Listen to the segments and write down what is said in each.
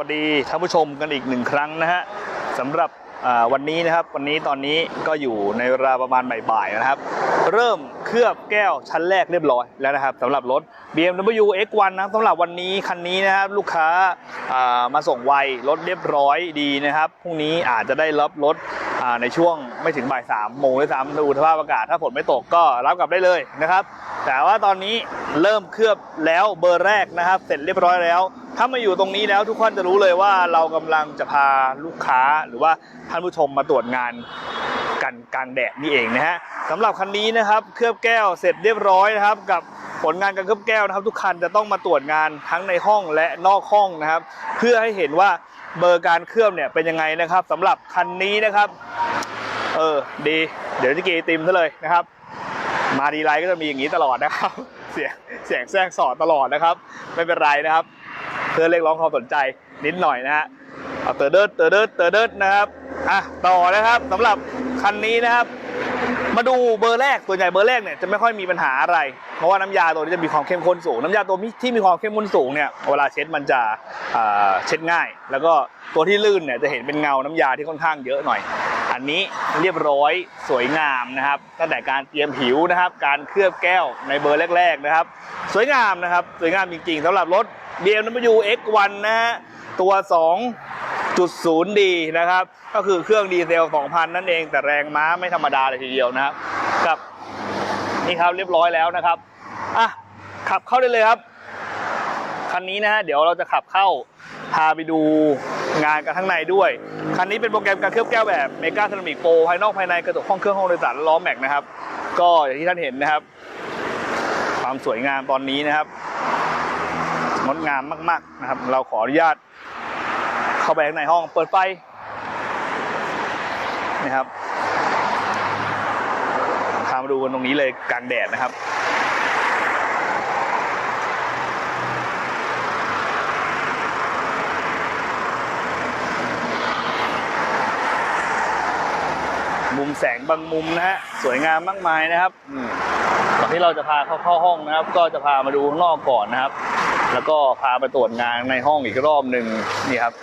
สวัสดีท่านผู้ชมกันอีกหนึ่งครั้งนะฮะสำหรับวันนี้นะครับวันนี้ตอนนี้ก็อยู่ในเวลาประมาณบ่ายๆนะครับ เริ่มเคลือบแก้วชั้นแรกเรียบร้อยแล้วนะครับสำหรับรถ BMW X1 นะครับสำหรับวันนี้คันนี้นะครับลูกค้าามาส่งไวรถเรียบร้อยดีนะครับพรุ่งนี้อาจจะได้รับรถ ในช่วงไม่ถึงบ่ายสามโมงด้วยซ้ำดูสภาพอากาศถ้าฝนไม่ตกก็รับกลับได้เลยนะครับ แต่ว่าตอนนี้เริ่มเคลือบแล้วเบอร์แรกนะครับ เสร็จเรียบร้อยแล้ว ถ้ามาอยู่ตรงนี้แล้วทุกคนจะรู้เลยว่าเรากำลังจะพาลูกค้าหรือว่าท่านผู้ชมมาตรวจงานกันกลางแดดนี่เองนะฮะสำหรับคันนี้นะครับเคลือบแก้วเสร็จเรียบร้อยนะครับกับผลงานการเคลือบแก้วนะครับ ทุกคันจะต้องมาตรวจงานทั้งในห้องและนอกห้องนะครับ เพื่อให้เห็นว่าเบอร์การเคลือบเนี่ยเป็นยังไงนะครับสำหรับคันนี้นะครับ เออ ดี เดี๋ยวจะกีติมซะเลยนะครับ มาดีไลน์ก็จะมีอย่างนี้ตลอดนะครับ เสียงเสียงแทรกสอดตลอดนะครับ ไม่เป็นไรนะครับ เพื่อเรียกร้องความสนใจนิดหน่อยนะฮะเอาเตอร์เดิร์ดเตอร์เดิร์ดเตอร์เดิร์ดนะครับ อะ ต่อนะครับสำหรับคันนี้นะครับ มาดูเบอร์แรกตัวใหญ่เบอร์แรกเนี่ยจะไม่ค่อยมีปัญหาอะไร เพราะว่าน้ำยาตัวนี้จะมีความเข้มข้นสูง น้ำยาตัวที่มีความเข้มข้นสูงเนี่ยเวลาเช็ดมันจะเช็ดง่าย แล้วก็ตัวที่ลื่นเนี่ยจะเห็นเป็นเงาน้ำยาที่ค่อนข้างเยอะหน่อย อันนี้เรียบร้อยสวยงามนะครับตั้งแต่การเตรียมผิวนะครับ การเคลือบแก้วในเบอร์แรก ๆนะครับ สวยงามนะครับสวยงามจริงๆสำหรับรถ BMW X1 นะฮะตัว 2.0D นะครับ ก็คือเครื่องดีเซล 2,000 นั่นเอง แต่แรงม้าไม่ธรรมดาเลยทีเดียวนะครับกับนี่ครับเรียบร้อยแล้วนะครับอะขับเข้าได้เลยครับคันนี้นะฮะเดี๋ยวเราจะขับเข้าพาไปดูงานกันข้างในด้วย คันนี้เป็นโปรแกรมการเคลือบแก้วแบบเมกาเซรามิกโปรภายนอกภายในกระจกห้องเครื่องห้องโดยสารและล้อแม็กนะครับ ก็อย่างที่ท่านเห็นนะครับ ความสวยงามตอนนี้นะครับงดงามมาก ๆนะครับ เราขออนุญาต เข้าไปข้างในห้องเปิดไฟนะครับพามาดูกันตรงนี้เลยกลางแดดนะครับมุมแสงบางมุมนะฮะสวยงามมากมายนะครับก่อนที่เราจะพาเข้าเข้าห้องนะครับ ก็จะพามาดูข้างนอกก่อนนะครับ แล้วก็พาไปตรวจงานในห้องอีกรอบหนึ่งนี่ครับ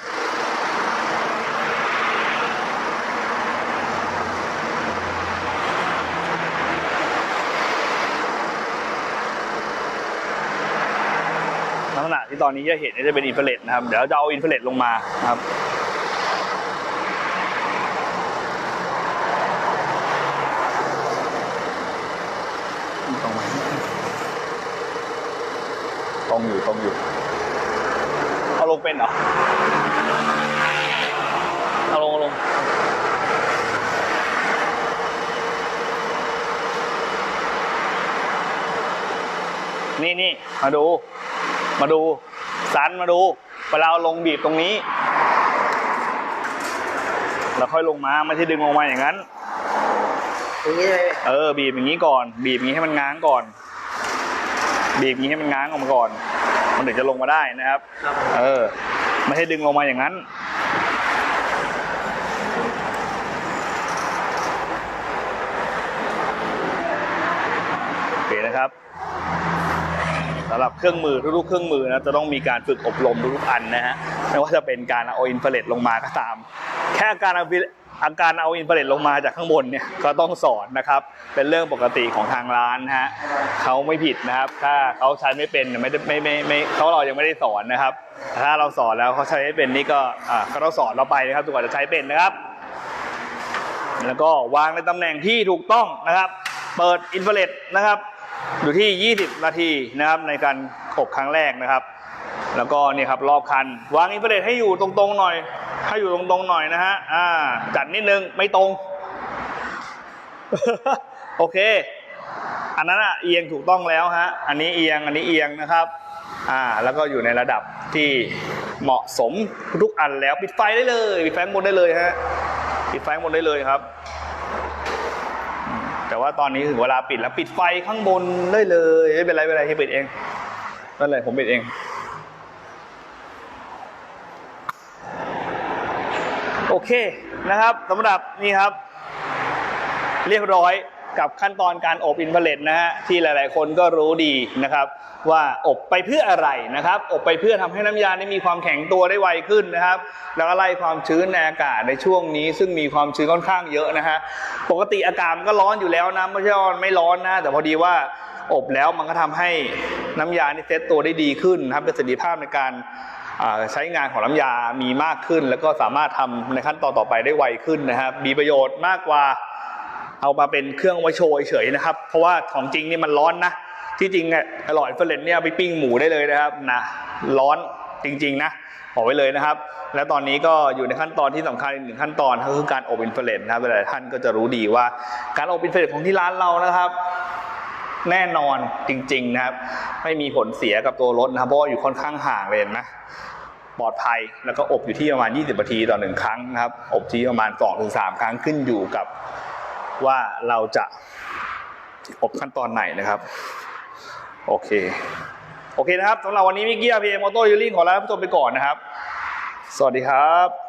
ลักษณะที่ตอนนี้จะเห็นจะเป็นอินฟราเรดนะครับ เดี๋ยวเราจะเอาอินฟราเรดลงมานะครับตรงไหมตรงอยู่ตรงอยู่เอาลงเป็นเหรอเอาลงเอาลงนี่นี่มาดู มาดูสันมาดูเวลาเอาลงบีบตรงนี้ แล้วค่อยลงมาไม่ใช่ดึงลงมาอย่างนั้นอย่างนี้เลยเออ บีบอย่างนี้ก่อน บีบอย่างนี้ให้มันง้างก่อน บีบอย่างนี้ให้มันง้างออกมาก่อน มันถึงจะลงมาได้นะครับครับเออ ไม่ให้ดึงลงมาอย่างนั้นโอเคนะครับสำหรับเครื่องมือทุกๆเครื่องมือนะจะต้องมีการฝึกอบรมทุกๆอันนะฮะไม่ว่าจะเป็นการเอาอินฟราเรดลงมาก็ตาม แค่การเอาอาการเอาอินฟราเรดลงมาจากข้างบนเนี่ยก็ต้องสอนนะครับ เป็นเรื่องปกติของทางร้านนะฮะเขาไม่ผิดนะครับ ถ้าเขาใช้ไม่เป็นไม่ได้ไม่ไม่ไม่เขาเรายังไม่ได้สอนนะครับ ถ้าเราสอนแล้วเขาใช้ไม่เป็นนี่ก็อ่าก็ต้องสอนเราไปนะครับจนกว่าจะใช้เป็นนะครับ แล้วก็วางในตำแหน่งที่ถูกต้องนะครับ เปิดอินฟราเรดนะครับ อยู่ที่ 20 นาทีนะครับในการอบครั้งแรกนะครับ แล้วก็นี่ครับรอบคัน วางอินฟราเรดให้อยู่ตรงๆหน่อย ให้อยู่ตรงๆหน่อยนะฮะอ่าจัดนิดนึงไม่ตรง โอเค อันนั้นอะเอียงถูกต้องแล้วฮะอันนี้เอียงอันนี้เอียงนะครับอ่าแล้วก็อยู่ในระดับที่เหมาะสมทุกอันแล้วปิดไฟได้เลย ปิดไฟข้างบนได้เลยฮะปิดไฟข้างบนได้เลยครับ แต่ว่าตอนนี้ถึงเวลาปิดแล้วปิดไฟข้างบนได้เลยไม่เป็นไรไม่เป็นไรให้ปิดเองนั่นเลยผมปิดเอง โอเคนะครับสำหรับนี่ครับ เรียบร้อย กับขั้นตอนการอบอินฟราเรดนะฮะที่หลาย ๆ คนก็รู้ดีนะครับว่าอบไปเพื่ออะไรนะครับ อบไปเพื่อทำให้น้ำยานี่มีความแข็งตัวได้ไวขึ้นนะครับ แล้วก็ไล่ความชื้นในอากาศในช่วงนี้ ซึ่งมีความชื้นค่อนข้างเยอะนะฮะปกติอากาศมันก็ร้อนอยู่แล้วนะไม่ใช่ว่ามันไม่ร้อนนะแต่พอดีว่าอบแล้วมันก็ทำให้น้ำยานี่เซตตัวได้ดีขึ้นนะครับประสิทธิภาพในการใช้งานของน้ำยามีมากขึ้น แล้วก็สามารถทำในขั้นตอนต่อไปได้ไวขึ้นนะครับ มีประโยชน์มากกว่า เอามาเป็นเครื่องไว้โชว์เฉยนะครับ เพราะว่าของจริงนี่มันร้อนนะ ที่จริงอะอร่อยเฟรนเนี่ยไปปิ้งหมูได้เลยนะครับนะร้อนจริงๆนะบอกไว้เลยนะครับ และตอนนี้ก็อยู่ในขั้นตอนที่สำคัญอีกหนึ่งขั้นตอนก็คือการอบอินฟราเรดนะครับหลายท่านก็จะรู้ดีว่าการอบอินฟราเรดของที่ร้านเรานะครับ แน่นอนจริงๆนะครับ ไม่มีผลเสียกับตัวรถนะครับเพราะว่าอยู่ค่อนข้างห่างเลยเห็นไหมปลอดภัยแล้วก็อบอยู่ที่ประมาณ 20นาทีต่อหนึ่งครั้งนะครับ อบที่ประมาณ2-3ครั้งขึ้นอยู่กับ ว่าเราจะอบขั้นตอนไหนนะครับ โอเค โอเคนะครับสำหรับวันนี้มิกกี้อาพีเอ็มออโต้ยูริงขอลาท่านผู้ชมไปก่อนนะครับ สวัสดีครับ